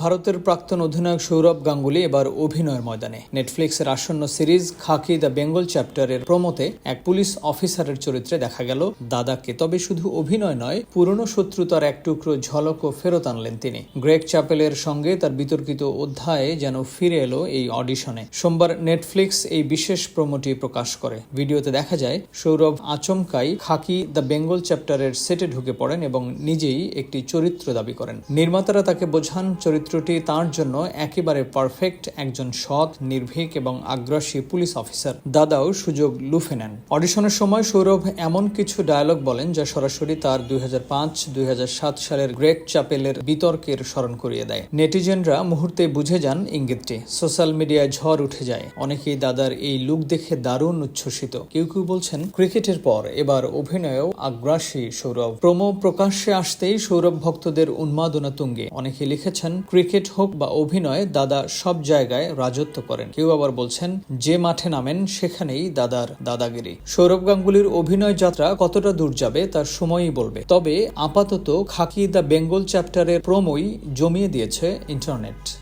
ভারতের প্রাক্তন অধিনায়ক সৌরভ গাঙ্গুলি এবার অভিনয়ের ময়দানে। নেটফ্লিক্সের আসন্ন সিরিজ খাকি দ্য বেঙ্গল চ্যাপ্টারের প্রমোতে এক পুলিশ অফিসারের চরিত্রে দেখা গেল দাদাকে। তবে শুধু অভিনয় নয়, পুরনো শত্রুতার এক টুকরো ঝলকও ফেরত আনলেন তিনি। গ্রেগ চ্যাপেলের সঙ্গে তার বিতর্কিত অধ্যায়ে যেন ফিরে এলো এই অডিশনে। সোমবার নেটফ্লিক্স এই বিশেষ প্রোমোটি প্রকাশ করে। ভিডিওতে দেখা যায়, সৌরভ আচমকাই খাকি দ্য বেঙ্গল চ্যাপ্টারের সেটে ঢুকে পড়েন এবং নিজেই একটি চরিত্র দাবি করেন। নির্মাতারা তাকে বোঝান চরিত্রটি তার জন্য একেবারে পারফেক্ট একজন সৎ, নির্ভীক এবং আগ্রাসী পুলিশ অফিসার দাদাও সুযোগ লুফে নেন। অডিশনের সময় সৌরভ এমন কিছু ডায়লগ বলেন যা সরাসরি তার দুই হাজার সালের গ্রেট চ্যাপেলের বিতর্কের স্মরণ করিয়ে দেয়। নেটিজেনরা মুহূর্তে বুঝে যান ইঙ্গিতটি। সোশ্যাল মিডিয়ায় ঝড় উঠে যায়। অনেকেই দাদার এই লুক দেখে দারুণ উচ্ছ্বসিত। কেউ কেউ বলছেন, ক্রিকেটের পর এবার অভিনয়েও আগ্রাসী সৌরভ। প্রোমো প্রকাশ্যে আসতেই সৌরভ ভক্তদের উন্মাদনা তুঙ্গে। অনেকে লিখেছেন ক্রিকেট হোক বা অভিনয়, দাদা সব জায়গায় রাজত্ব করেন। কেউ আবার বলছেন, যে মাঠে নামেন, সেখানেই দাদার দাদাগিরি। সৌরভ গাঙ্গুলির অভিনয় যাত্রা কতটা দূর যাবে, তার সময়ই বলবে। তবে আপাতত খাকি দ্য বেঙ্গল চ্যাপ্টারের প্রোমোই জমিয়ে দিয়েছে ইন্টারনেট।